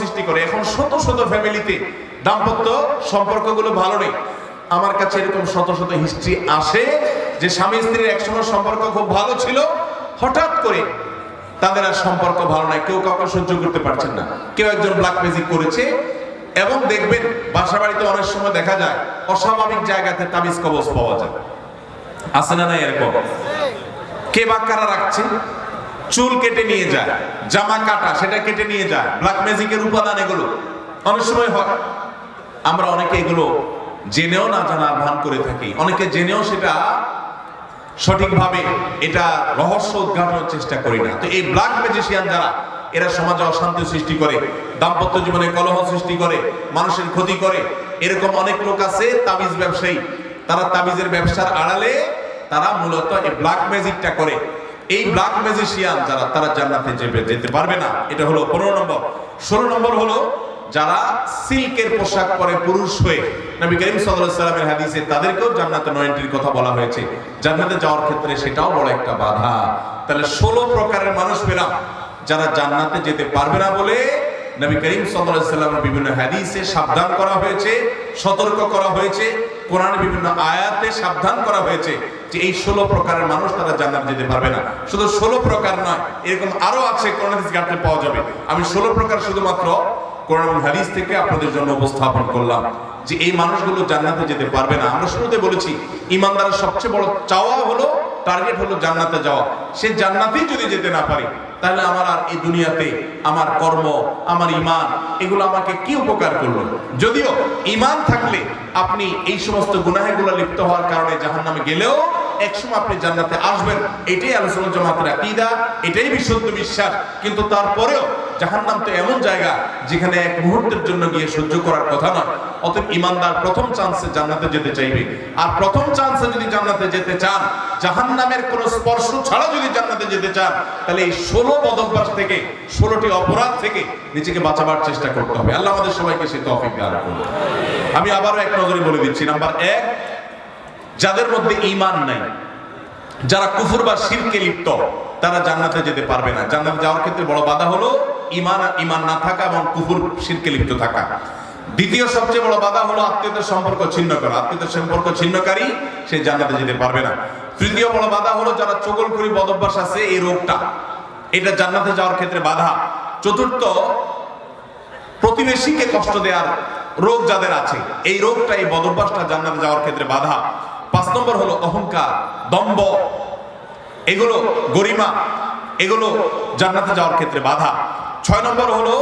সৃষ্টি করে। এখন শত শত ফ্যামিলিতে দাম্পত্য সম্পর্কগুলো ভালো নেই। আমার কাছে এরকম শত শত হিস্ট্রি আসে যে স্বামী স্ত্রীর একসময় সম্পর্ক খুব ভালো ছিল, হঠাৎ করে তাদের আর সম্পর্ক ভালো নাই। কেউ কাউকে সহ্য করতে পারছেন না। কেউ একজন ব্ল্যাক ম্যাজিক করেছে এবং দেখবেন বাসা বাড়িতে অনেক সময় দেখা যায়, অস্বাভাবিক জায়গাতে তাবিজ কবজ পাওয়া যায়। আছে না না এরকম? কে বা কারা রাখছে? চুল কেটে নিয়ে যায়, জামা কাটা, সেটা কেটে নিয়ে যায় ব্ল্যাক ম্যাজিকের উপাদান এগুলো। অনেক সময় হয়, আমরা অনেকে এগুলো জেনেও না জানার ভান করে থাকি। অনেকে জেনেও সেটা সঠিকভাবে এটা রহস্য উদ্ঘাটনের চেষ্টা করি না। তো এই ব্ল্যাক ম্যাজিশিয়ান যারা, এরা সমাজে অশান্তি সৃষ্টি করে, দাম্পত্য জীবনে কলহ সৃষ্টি করে, মানুষের ক্ষতি করে, এরকম অনেক লোক আছে, তাবিজ ব্যবসায়ী। তারা তাবিজের ব্যবসার আড়ালে তারা মূলত এই ব্ল্যাক ম্যাজিকটা করে। এই ব্ল্যাক ম্যাজিশিয়ান যারা, তারা জান্নাতে যেতে যেতে পারবে না। এটা হলো পনেরো নম্বর। ষোলো নম্বর হলো যারা সিল্কের পোশাক পরে পুরুষ হয়ে, নবী করিম সাল্লামের হাদিসে তাদেরকেও জান্নাতে নয় এন্ট্রির কথা বলা হয়েছে। জান্নাতে যাওয়ার ক্ষেত্রে সেটাও বড় একটা বাধা। তাহলে ষোলো প্রকারের মানুষ পেলাম যারা জান্নাতে যেতে পারবে না বলে নবী করিম সাল্লামের বিভিন্ন হাদিসে সাবধান করা হয়েছে, সতর্ক করা হয়েছে কোরআন বিভিন্ন আয়াতে সাবধান করা হয়েছে যে এই ষোলো প্রকারের মানুষ তারা জান্নাত যেতে পারবে না। শুধু ষোলো প্রকার নয়, এরকম আরও আছে কোরআন হাদিস ঘাটলে পাওয়া যাবে। আমি ষোলো প্রকার শুধুমাত্র কোরআন হাদিস থেকে আপনাদের জন্য উপস্থাপন করলাম যে এই মানুষগুলো জান্নাতে যেতে পারবে না। আমরা শুরুতে বলেছি, ইমানদারের সবচেয়ে বড় চাওয়া হলো টার্গেট হলো জান্নাতে যাওয়া। সে জান্নাতেই যদি যেতে না পারে, তাহলে আমার আর এই দুনিয়াতে আমার কর্ম, আমার ইমান এগুলো আমাকে কি উপকার করল? যদিও ইমান থাকলে আপনি এই সমস্ত গুনাহেগুলো লিপ্ত হওয়ার কারণে জাহান্নামে গেলেও একসময় আপনি জান্নাতে আসবেন। এটাই আলোচনা জমাতের আকিদা, এটাই বিশুদ্ধ বিশ্বাস। কিন্তু তারপরেও জাহান্নাম তো এমন জায়গা যেখানে এক মুহূর্তের জন্য গিয়ে সহ্য করার কথা নয়। অতএব ইমানদার প্রথম চান্সে জান্নাতে যেতে চাইবে। আর প্রথম চান্সে যদি জান্নাতে যেতে চান, জাহান্নামের কোনো স্পর্শ ছাড়া যদি জান্নাতে যেতে চান, তাহলে এই ষোলো পদভ্যাস থেকে, ষোলোটি অপরাধ থেকে নিজেকে বাঁচাবার চেষ্টা করতে হবে। আল্লাহ আমাদের সবাইকে সে তফিক দান করুন। আমি আবারও এক নজরে বলে দিচ্ছি, নাম্বার এক, যাদের মধ্যে ঈমান নাই, যারা কুফর বা শিরকে লিপ্ত, তারা জান্নাতে যেতে পারবে না। জান্নাতে যাওয়ার ক্ষেত্রে বড় বাধা হলো, ঈমান ঈমান না থাকা এবং কুফর, শিরকে লিপ্ত থাকা। দ্বিতীয় সবচেয়ে বড় বাধা হলো আত্মীয়তার সম্পর্ক ছিন্ন করা। আত্মীয়তার সম্পর্ক ছিন্নকারী, সে জানাতে যেতে পারবে না। তৃতীয় বড় বাধা হলো যারা চগলখড়ি বদভ্যাস আছে, এই রোগটা। এটা জান্নাতে যাওয়ার ক্ষেত্রে বাধা। চতুর্থ, প্রতিবেশীকে কষ্ট দেওয়ার রোগ যাদের আছে, এই রোগটা, এই বদভ্যাসটা জান্নাতে যাওয়ার ক্ষেত্রে বাধা। পাঁচ নম্বর হলো অহংকার দম্ব এগুলো গরিমা, এগুলো জান্নাতে যাওয়ার ক্ষেত্রে বাধা। ছয় নম্বর হলো